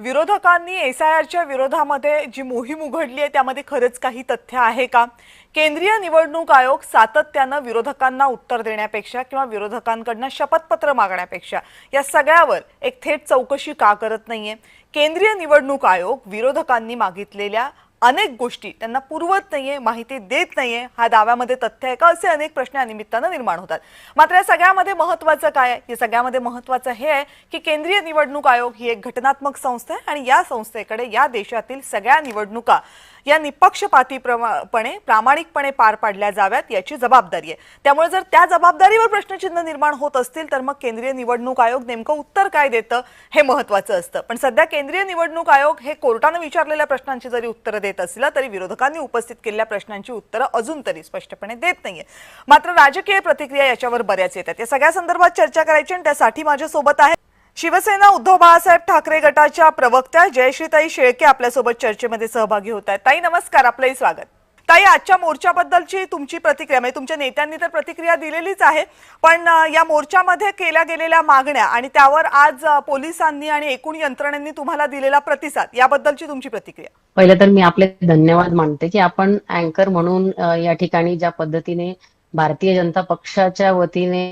विरोधकांनी S I विरोधामध्ये जी मोहीम उघडली आहे त्यामध्ये खरंच काही तथ्य आहे का? केंद्रीय निवडणूक आयोग सातत्यानं विरोधकांना उत्तर देण्यापेक्षा किंवा विरोधकांकडनं शपथपत्र मागण्यापेक्षा या सगळ्यावर एक थेट चौकशी का करत नाहीये? केंद्रीय निवडणूक आयोग विरोधकांनी मागितलेल्या अनेक गोष्टी त्यांना पुरवत नाहीये माहिती देत नाहीये. हा दाव्यामध्ये तथ्य आहे का? असे अनेक प्रश्न या निमित्तानं निर्माण होतात. मात्र या सगळ्यामध्ये महत्वाचं काय आहे? या सगळ्यामध्ये महत्वाचं हे आहे की केंद्रीय निवडणूक आयोग ही एक घटनात्मक संस्था आहे आणि या संस्थेकडे या देशातील सगळ्या निवडणुका या निपक्षपातीपणे प्रामाणिकपणे पार पाडल्या जाव्यात याची जबाबदारी आहे. त्यामुळे जर त्या जबाबदारीवर प्रश्नचिन्ह निर्माण होत असतील तर मग केंद्रीय निवडणूक आयोग नेमकं उत्तर काय देतं हे महत्वाचं असतं. पण सध्या केंद्रीय निवडणूक आयोग हे कोर्टानं विचारलेल्या प्रश्नांची जरी उत्तरं देत असलं तरी विरोधकांनी उपस्थित केलेल्या प्रश्नांची उत्तरं अजून तरी स्पष्टपणे देत नाहीये. मात्र राजकीय प्रतिक्रिया याच्यावर बऱ्याच येतात. या सगळ्या संदर्भात चर्चा करायची आणि त्यासाठी माझ्यासोबत आहे शिवसेना उद्धव बाळासाहेब ठाकरे गटाच्या प्रवक्त्या जयश्रीताई शेळके आपल्यासोबत चर्चेमध्ये सहभागी होत आहेत. ताई नमस्कार. आपलंही स्वागत. ताई आजच्या मोर्चाबद्दलची तुमची प्रतिक्रिया म्हणजे तुमच्या नेत्यांनी तर प्रतिक्रिया दिलेलीच आहे पण या मोर्चामध्ये केल्या गेलेल्या मागण्या आणि त्यावर आज पोलिसांनी आणि एकूण यंत्रणांनी तुम्हाला दिलेला प्रतिसाद याबद्दलची तुमची प्रतिक्रिया. पहिलं तर मी आपले धन्यवाद मानते की आपण अँकर म्हणून या ठिकाणी ज्या पद्धतीने भारतीय जनता पक्षाच्या वतीने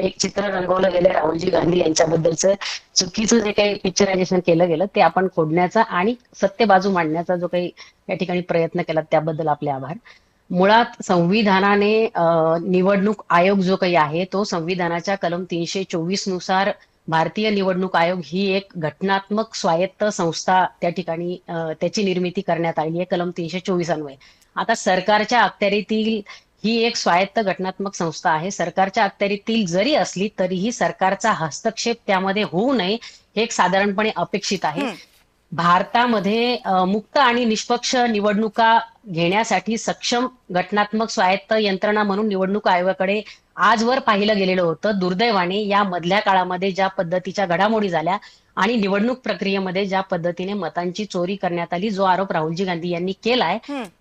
एक चित्र रंगवलं गेलं राहुलजी गांधी यांच्याबद्दलचं. चुकीचं जे काही पिक्चरायझेशन केलं गेलं ते आपण खोडण्याचा आणि सत्य बाजू मांडण्याचा जो काही या ठिकाणी प्रयत्न केला त्याबद्दल आपले आभार. मुळात संविधानाने निवडणूक आयोग जो काही आहे तो संविधानाच्या कलम तीनशे चोवीसनुसार भारतीय निवडणूक आयोग ही एक घटनात्मक स्वायत्त संस्था त्या ठिकाणी त्याची निर्मिती करण्यात आली आहे कलम तीनशे चोवीस अन्वये आता सरकारच्या अखत्यारीतील ही एक स्वायत्त घटनात्मक संस्था आहे. सरकारच्या अखत्यारीतील जरी असली तरीही सरकारचा हस्तक्षेप त्यामध्ये होऊ नये हे एक साधारणपणे अपेक्षित आहे. भारतामध्ये मुक्त आणि निष्पक्ष निवडणुका घेण्यासाठी सक्षम घटनात्मक स्वायत्त यंत्रणा म्हणून निवडणूक आयोगाकडे आजवर पाहिलं गेलेलं होतं दुर्दैवाने या मधल्या काळामध्ये ज्या पद्धतीच्या घडामोडी झाल्या आणि निवडणूक प्रक्रियेमध्ये ज्या पद्धतीने मतांची चोरी करण्यात आली जो आरोप राहुलजी गांधी यांनी केलाय.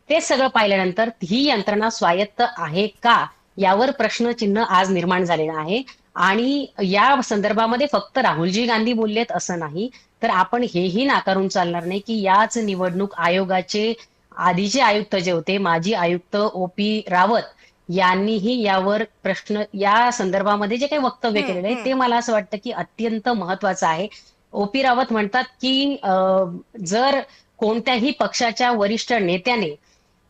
ते सगळं पाहिल्यानंतर ही यंत्रणा स्वायत्त आहे का यावर प्रश्नचिन्ह आज निर्माण झालेलं आहे आणि या संदर्भामध्ये फक्त राहुलजी गांधी बोललेत असं नाही तर आपण हेही नाकारून चालणार नाही की याच निवडणूक आयोगाचे आधीचे आयुक्त जे होते माजी आयुक्त ओ पी रावत यांनीही यावर प्रश्न या संदर्भामध्ये जे काही वक्तव्य केलेलं आहे. ते मला असं वाटतं की अत्यंत महत्वाचं आहे ओ पी रावत म्हणतात की जर कोणत्याही पक्षाच्या वरिष्ठ नेत्याने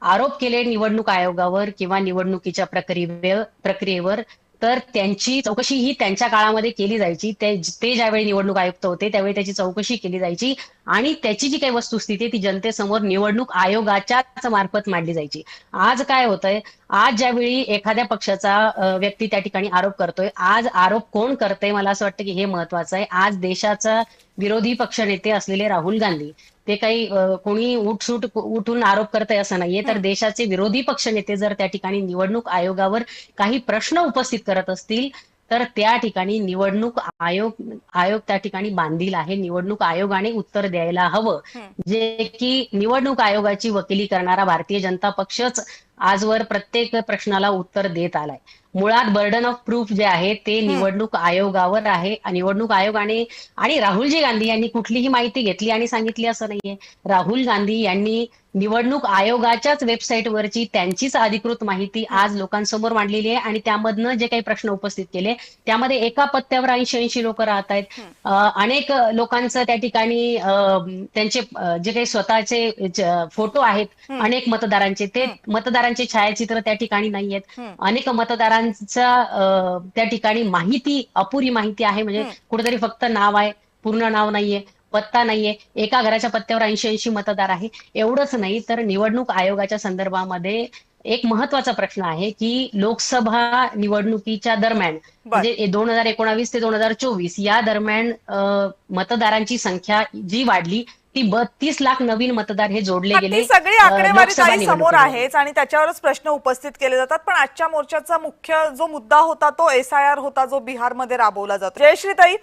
आरोप केले निवडणूक आयोगावर किंवा निवडणुकीच्या प्रक्रिये प्रक्रियेवर तर त्यांची चौकशी ही त्यांच्या काळामध्ये केली जायची. ते ते ज्यावेळी निवडणूक आयुक्त होते त्यावेळी त्याची चौकशी केली जायची. आणि त्याची जी काही वस्तुस्थिती ती जनतेसमोर निवडणूक आयोगाच्याच मार्फत मांडली जायची. आज काय होतंय? आज ज्यावेळी एखाद्या पक्षाचा व्यक्ती त्या ठिकाणी आरोप करतोय आज आरोप कोण करतोय? मला असं वाटतं की हे महत्वाचं आहे. आज देशाचा विरोधी पक्षनेते असलेले राहुल गांधी ते काही कोणी उठसूट उठून आरोप करतंय असं नाहीये. तर देशाचे विरोधी पक्षनेते जर त्या ठिकाणी निवडणूक आयोगावर काही प्रश्न उपस्थित करत असतील तर त्या ठिकाणी निवडणूक आयोग आयोग त्या ठिकाणी बांधील आहे. निवडणूक आयोगाने उत्तर द्यायला हवं. जे की निवडणूक आयोगाची वकिली करणारा भारतीय जनता पक्षच आजवर प्रत्येक प्रश्नाला उत्तर देत आलाय. मुळात बर्डन ऑफ प्रूफ जे आहे ते निवडणूक आयोगावर आहे. निवडणूक आयोगाने आणि राहुलजी गांधी यांनी कुठलीही माहिती घेतली आणि सांगितली असं नाहीये. राहुल गांधी यांनी निवडणूक आयोगाच्याच वेबसाईटवरची त्यांचीच अधिकृत माहिती आज लोकांसमोर मांडलेली आहे. आणि त्यामधनं जे काही प्रश्न उपस्थित केले त्यामध्ये एका पत्त्यावर ऐंशी ऐंशी लोक राहत आहेत. अनेक लोकांचं त्या ठिकाणी त्यांचे जे काही स्वतःचे फोटो आहेत अनेक मतदारांचे ते मतदारांचे छायाचित्र त्या ठिकाणी नाहीयेत. अनेक मतदारांचा अं, त्या ठिकाणी माहिती अपुरी माहिती आहे. म्हणजे कुठेतरी फक्त नाव आहे पूर्ण नाव नाहीये पत्ता नाहीये. एका घराच्या पत्त्यावर ऐंशी ऐंशी मतदार आहे. एवढंच नाही तर निवडणूक आयोगाच्या संदर्भामध्ये एक महत्त्वाचा प्रश्न आहे की लोकसभा निवडणुकीच्या दरम्यान म्हणजे दोन हजार एकोणावीस ते दोन हजार चोवीस या दरम्यान मतदारांची संख्या जी वाढली ती बत्तीस लाख नवीन मतदार हे जोडले गेले सगळी आकडेवारी काही समोर. आहेच आणि त्याच्यावरच प्रश्न उपस्थित केले जातात पण आजच्या मोर्चाचा मुख्य जो मुद्दा होता तो एस आय आर होता जो बिहारमध्ये राबवला जातो जयश्रीताई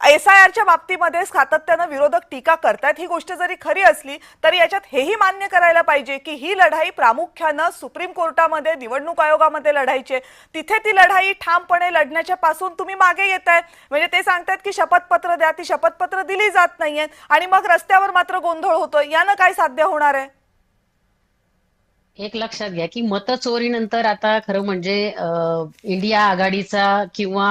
एस आय आरच्या बाबतीमध्ये सातत्यानं विरोधक टीका करतायत. ही गोष्ट जरी खरी असली तरी याच्यात हेही मान्य करायला पाहिजे की ही लढाई प्रामुख्यानं सुप्रीम कोर्टामध्ये निवडणूक आयोगामध्ये लढायची आहे. तिथे ती लढाई ठामपणे लढण्याच्या पासून तुम्ही मागे येत आहे म्हणजे ते सांगतायत की शपथपत्र द्या. ती शपथपत्र दिली जात नाहीये आणि मग रस्त्यावर मात्र गोंधळ होतो यानं काय साध्य होणार आहे? एक लक्षात घ्या की मतचोरीनंतर आता खरं म्हणजे इंडिया आघाडीचा किंवा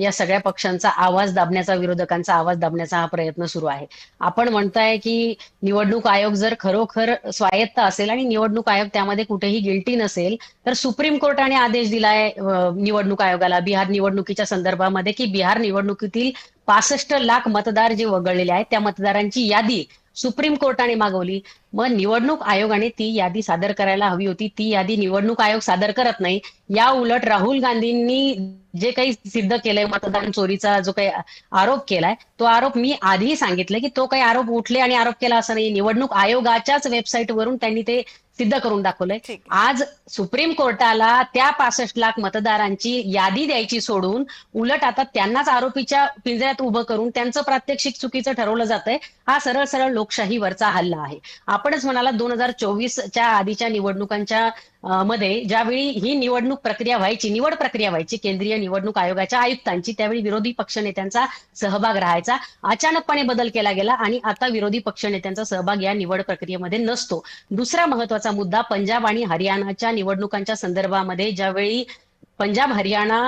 या सगळ्या पक्षांचा आवाज दाबण्याचा विरोधकांचा आवाज दाबण्याचा हा प्रयत्न सुरू आहे. आपण म्हणताय की निवडणूक आयोग जर खरोखर स्वायत्त असेल आणि निवडणूक आयोग त्यामध्ये कुठेही गिल्टी नसेल तर सुप्रीम कोर्टाने आदेश दिलाय निवडणूक आयोगाला बिहार निवडणुकीच्या संदर्भामध्ये की बिहार निवडणुकीतील पासष्ट लाख मतदार जे वगळलेले आहेत त्या मतदारांची यादी सुप्रीम कोर्टाने मागवली. मग निवडणूक आयोगाने ती यादी सादर करायला हवी होती. ती यादी निवडणूक आयोग सादर करत नाही. या उलट राहुल गांधींनी जे काही सिद्ध केलंय मतदान चोरीचा जो काही आरोप केलाय तो आरोप मी आधीही सांगितलं की तो काही आरोप उठले आणि आरोप केला असं नाही. निवडणूक आयोगाच्याच वेबसाईटवरून त्यांनी ते सिद्ध करून दाखवलंय. आज सुप्रीम कोर्टाला त्या पासष्ट लाख मतदारांची यादी द्यायची सोडून उलट आता त्यांनाच आरोपीच्या पिंजऱ्यात उभं करून त्यांचं प्रात्यक्षिक चुकीचं ठरवलं जातंय. हा सरळ सरळ लोकशाहीवरचा हल्ला आहे. आपणच म्हणाला दोन हजार चोवीसच्या आधीच्या निवडणुकांच्या मध्ये ज्यावेळी ही निवडणूक प्रक्रिया व्हायची निवड प्रक्रिया व्हायची केंद्रीय निवडणूक आयोगाच्या आयुक्तांची त्यावेळी विरोधी पक्षनेत्यांचा सहभाग राहायचा. अचानकपणे बदल केला गेला आणि आता विरोधी पक्षनेत्यांचा सहभाग या निवड प्रक्रियेमध्ये नसतो. दुसरा महत्त्वाचा मुद्दा पंजाब आणि हरियाणाच्या निवडणुकांच्या संदर्भामध्ये ज्यावेळी पंजाब हरियाणा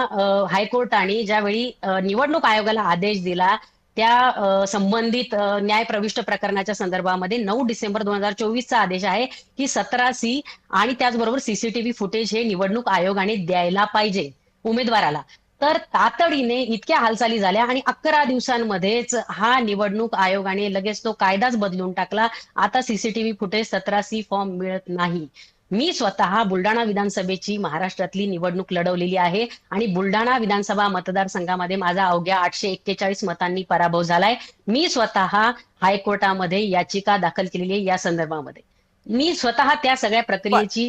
हायकोर्टाने ज्यावेळी निवडणूक आयोगाला आदेश दिला त्या संबंधित न्याय प्रविष्ट प्रकरणाच्या संदर्भामध्ये नऊ डिसेंबर दोन हजार चोवीसचा आदेश आहे की सतरा सी आणि त्याचबरोबर सीसीटीव्ही फुटेज हे निवडणूक आयोगाने द्यायला पाहिजे उमेदवाराला. तर तातडीने इतक्या हालचाली झाल्या आणि अकरा दिवसांमध्येच हा निवडणूक आयोगाने लगेच तो कायदाच बदलून टाकला. आता सीसीटीव्ही फुटेज सतरा सी फॉर्म मिळत नाही. मी स्वतः बुलढाणा विधानसभेची महाराष्ट्रातली निवडणूक लढवलेली आहे आणि बुलढाणा विधानसभा मतदारसंघामध्ये माझा अवघ्या आठशे एक्केचाळीस मतांनी पराभव झालाय. मी स्वतः हायकोर्टामध्ये याचिका दाखल केलेली आहे या संदर्भामध्ये. मी स्वतः त्या सगळ्या प्रक्रियेची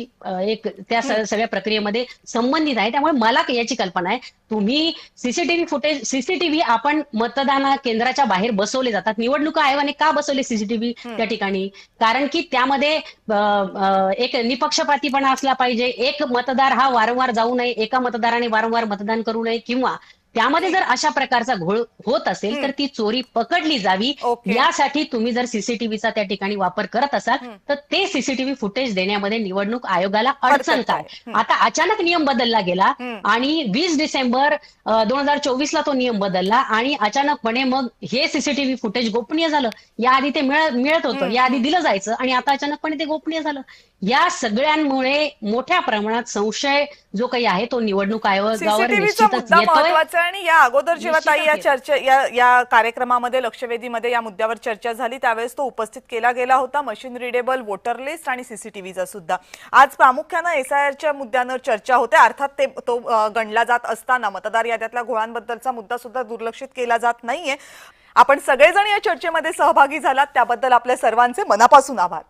एक त्या सगळ्या प्रक्रियेमध्ये संबंधित आहे. त्यामुळे मला याची कल्पना आहे. तुम्ही सीसीटीव्ही फुटेज सीसीटीव्ही आपण मतदान केंद्राच्या बाहेर बसवले जातात. निवडणूक आयोगाने का बसवले सीसीटीव्ही त्या ठिकाणी? कारण की त्यामध्ये एक निपक्षपातीपणा असला पाहिजे. एक मतदार हा वारंवार जाऊ नये. एका मतदाराने वारंवार मतदान करू नये. किंवा त्यामध्ये जर अशा प्रकारचा घोळ होत असेल तर ती चोरी पकडली जावी. यासाठी तुम्ही जर सीसीटीव्हीचा त्या ठिकाणी वापर करत असाल तर ते सीसीटीव्ही फुटेज देण्यामध्ये निवडणूक आयोगाला अडचण काय? आता अचानक नियम बदलला गेला. आणि वीस डिसेंबर दोन हजार चोवीस ला तो नियम बदलला आणि अचानकपणे मग हे सीसीटीव्ही फुटेज गोपनीय झालं. याआधी ते मिळ- मिळत होतं. याआधी दिलं जायचं आणि आता अचानकपणे ते गोपनीय झालं. या सगळ्यांमुळे मोठ्या प्रमाणात संशय जो काही आहे तो निवडणूक आयोगावर निश्चितच येतोय. आणि या अगोदर जेव्हा ताई या चर्चा या या कार्यक्रमामध्ये लक्षवेधीमध्ये या मुद्द्यावर चर्चा झाली त्यावेळेस तो उपस्थित केला गेला होता. मशीन रिडेबल वोटर लिस्ट आणि सीसीटीव्हीचा सुद्धा. आज प्रामुख्यानं एसआयआरच्या मुद्द्यांवर चर्चा होते. अर्थात ते तो गणला जात असताना मतदार याद्यातल्या घोळांबद्दलचा मुद्दा सुद्धा दुर्लक्षित केला जात नाहीये. आपण सगळेजण या चर्चेमध्ये सहभागी झालात. त्याबद्दल आपल्या सर्वांचे मनापासून आभार.